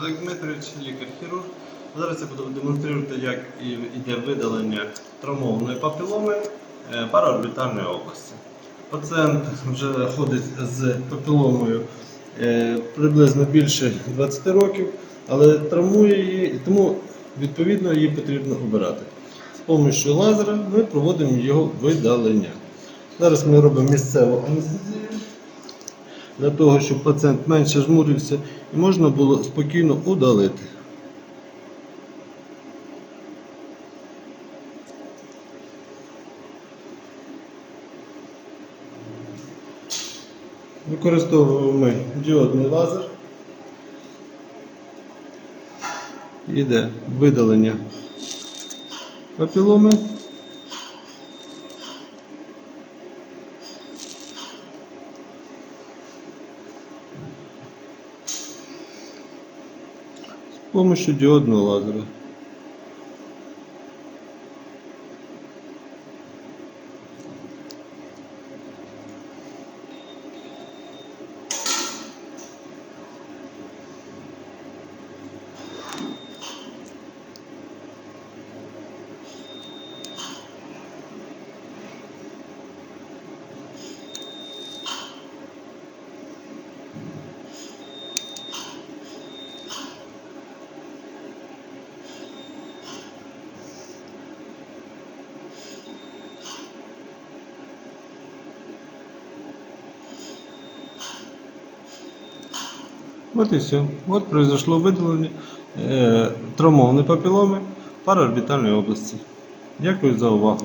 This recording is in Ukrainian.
Олег Дмитрович, лікар-хірург. Зараз я буду демонструвати, як йде видалення травмованої папіломи е, параорбітальної області. Пацієнт вже ходить з папіломою е, приблизно більше 20 років, але травмує її, тому відповідно її потрібно обирати. З допомогою лазера ми проводимо його видалення. Зараз ми робимо місцеву анестезію для того, щоб пацієнт менше жмурився і можна було спокійно удалити. Використовуємо ми діодний лазер. Йде видалення папіломи. Помощью диодного лазера. Вот и все. Вот произошло видалення е, травмованої папіломи параорбітальної області. Дякую за увагу.